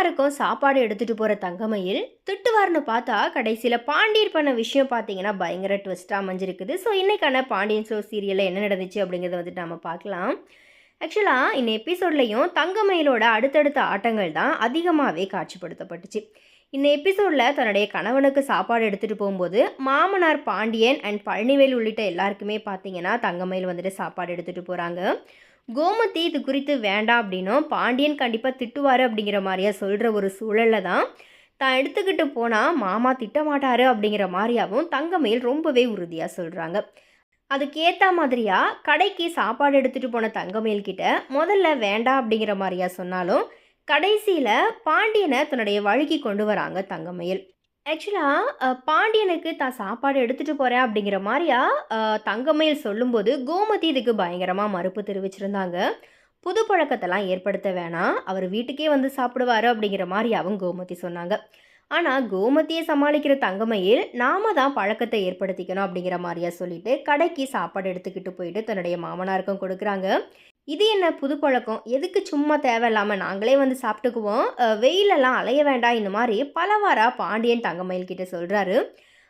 எல்லாருக்கும் சாப்பாடு எடுத்துகிட்டு போகிற தங்கமயில் திட்டுவார்னு பார்த்தா கடைசியில் பாண்டியர் பண்ண விஷயம் பார்த்தீங்கன்னா பயங்கர ட்விஸ்ட்டாக அமைஞ்சிருக்குது. ஸோ இன்றைக்கான பாண்டியன் ஷோ சீரியலில் என்ன நடந்துச்சு அப்படிங்கிறத வந்துட்டு நம்ம பார்க்கலாம். ஆக்சுவலாக இந்த எபிசோட்லேயும் தங்கமயிலோட அடுத்தடுத்த ஆட்டங்கள் தான் அதிகமாகவே காட்சிப்படுத்தப்பட்டுச்சு. இந்த எபிசோடில் தன்னுடைய கணவனுக்கு சாப்பாடு எடுத்துகிட்டு போகும்போது மாமனார் பாண்டியன் அண்ட் பழனிவேல் உள்ளிட்ட எல்லாருக்குமே பார்த்தீங்கன்னா தங்கமயில் வந்துட்டு சாப்பாடு எடுத்துகிட்டு போகிறாங்க கோமதி இது குறித்து வேண்டாம் அப்படின்னும் பாண்டியன் கண்டிப்பாக திட்டுவார் அப்படிங்கிற மாதிரியா சொல்கிற ஒரு சூழலில் தான் தான் எடுத்துக்கிட்டு போனால் மாமா திட்டமாட்டாரு அப்படிங்கிற மாதிரியாவும் தங்கமயில் ரொம்பவே உறுதியாக சொல்கிறாங்க அதுக்கேற்ற மாதிரியா கடைக்கு சாப்பாடு எடுத்துகிட்டு போன தங்கமயில் கிட்ட முதல்ல வேண்டாம் அப்படிங்கிற மாதிரியா சொன்னாலும் கடைசியில் பாண்டியனை தன்னுடைய வழுக்கி கொண்டு வராங்க தங்கமயில். ஆக்சுவலாக பாண்டியனுக்கு தான் சாப்பாடு எடுத்துகிட்டு போகிறேன் அப்படிங்கிற மாதிரியா தங்கமயில் சொல்லும்போது கோமதி இதுக்கு பயங்கரமாக மறுப்பு தெரிவிச்சிருந்தாங்க. புது பழக்கத்தெல்லாம் ஏற்படுத்த வேணாம். அவர் வீட்டுக்கே வந்து சாப்பிடுவாரு அப்படிங்கிற மாதிரியாவும் கோமதி சொன்னாங்க. ஆனால் கோமதியை சமாளிக்கிற தங்கமயில் நாம தான் பழக்கத்தை ஏற்படுத்திக்கணும் அப்படிங்கிற மாதிரியா சொல்லிட்டு கடைக்கு சாப்பாடு எடுத்துக்கிட்டு போயிட்டு தன்னுடைய மாமனாருக்கும் கொடுக்குறாங்க. இது என்ன புது பழக்கம்? எதுக்கு சும்மா தேவையில்லாமல் நாங்களே வந்து சாப்பிட்டுக்குவோம்? வெயிலெல்லாம் அலைய வேண்டாம். இந்த மாதிரி பலவாரா பாண்டியன் தங்கமயில் கிட்ட சொல்கிறாரு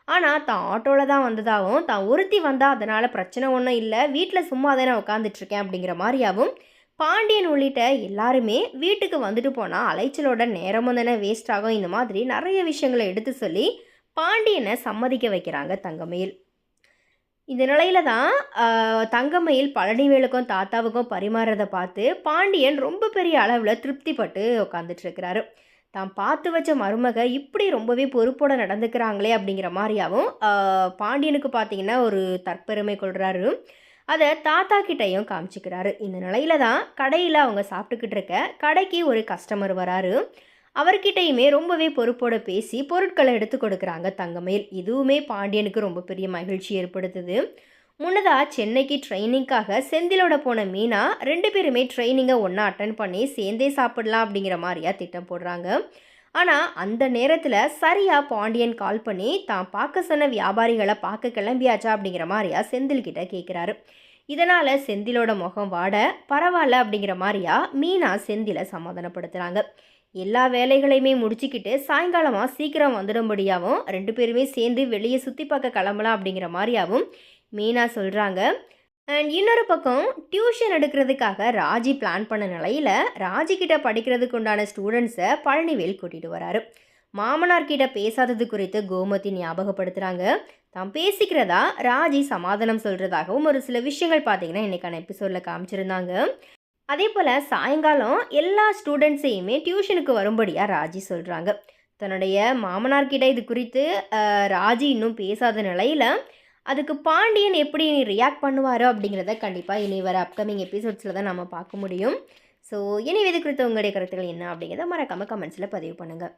ஆனால் தான் ஆட்டோவில் தான் வந்ததாகவும் தான் ஒருத்தி வந்தால் அதனால் பிரச்சனை ஒன்றும் இல்லை. வீட்டில் சும்மா தானே உட்காந்துட்ருக்கேன் அப்படிங்கிற மாதிரியாகவும் பாண்டியன் உள்ளிட்ட எல்லாருமே வீட்டுக்கு வந்துட்டு போனால் அலைச்சலோட நேரமும் தானே வேஸ்ட் ஆகும். இந்த மாதிரி நிறைய விஷயங்களை எடுத்து சொல்லி பாண்டியனை சம்மதிக்க வைக்கிறாங்க தங்கமயில். இந்த நிலையில தான் தங்கமயில் பழனிவேலுக்கும் தாத்தாவுக்கும் பரிமாறதை பார்த்து பாண்டியன் ரொம்ப பெரிய அளவில் திருப்திப்பட்டு உட்காந்துட்டு இருக்கிறாரு தான் பார்த்து வச்ச மருமக இப்படி ரொம்பவே பொறுப்போட நடந்துக்கிறாங்களே அப்படிங்கிற மாதிரியாவும் பாண்டியனுக்கு பார்த்தீங்கன்னா ஒரு தற்பெருமை கொள்கிறாரு அதை தாத்தா கிட்டையும் காமிச்சிக்கிறாரு. இந்த நிலையில தான் கடையில் அவங்க சாப்பிட்டுக்கிட்டு இருக்க கடைக்கு ஒரு கஸ்டமர் வராரு. அவர்கிட்டயுமே ரொம்பவே பொறுப்போட பேசி பொருட்களை எடுத்து கொடுக்குறாங்க தங்கமயில். இதுவுமே பாண்டியனுக்கு ரொம்ப பெரிய மகிழ்ச்சி ஏற்படுத்துது. முன்னதாக சென்னைக்கு ட்ரைனிங்காக செந்திலோட போன மீனா ரெண்டு பேருமே ட்ரைனிங்கை ஒன்றா அட்டன் பண்ணி சேர்ந்தே சாப்பிடலாம் அப்படிங்கிற மாதிரியா திட்டம் போடுறாங்க. ஆனால் அந்த நேரத்தில் சரியாக பாண்டியன் கால் பண்ணி தான் பார்க்க சொன்ன வியாபாரிகளை பார்க்க கிளம்பியாச்சா? அப்படிங்கிற மாதிரியா செந்தில்கிட்ட கேட்குறாரு இதனால் செந்திலோட முகம் வாட பரவாயில்ல அப்படிங்கிற மாதிரியா மீனா செந்திலை சமாதானப்படுத்துகிறாங்க எல்லா வேலைகளையுமே முடிச்சுக்கிட்டு சாயங்காலமாக சீக்கிரம் வந்துடும்படியாகவும் ரெண்டு பேருமே சேர்ந்து வெளியே சுற்றி பார்க்க கிளம்பலாம் அப்படிங்கிற மாதிரியாவும் மீனா சொல்கிறாங்க அண்ட் இன்னொரு பக்கம் டியூஷன் எடுக்கிறதுக்காக ராஜி பிளான் பண்ண நிலையில் ராஜிக்கிட்ட படிக்கிறதுக்கு உண்டான ஸ்டூடெண்ட்ஸை பழனிவேல் கூட்டிகிட்டு வராரு. மாமனார்கிட்ட பேசாதது குறித்து கோமதி ஞாபகப்படுத்துகிறாங்க தான் பேசிக்கிறதா? ராஜி சமாதானம் சொல்கிறதாகவும் ஒரு சில விஷயங்கள் பார்த்தீங்கன்னா இன்றைக்கான எபிசோடில் காமிச்சிருந்தாங்க. அதே போல் சாயங்காலம் எல்லா ஸ்டூடெண்ட்ஸையுமே டியூஷனுக்கு வரும்படியாக ராஜி சொல்கிறாங்க தன்னுடைய மாமனார்கிட்ட இது குறித்து ராஜி இன்னும் பேசாத நிலையில் அதுக்கு பாண்டியன் எப்படி ரியாக்ட் பண்ணுவார் அப்படிங்கிறத கண்டிப்பாக இனி வர அப்கமிங் எபிசோட்ஸில் தான் நம்ம பார்க்க முடியும். ஸோ இனி இது குறித்து உங்களுடைய கருத்துக்கள் என்ன அப்படிங்கிறத மறக்காமல் கமெண்ட்ஸில் பதிவு பண்ணுங்கள்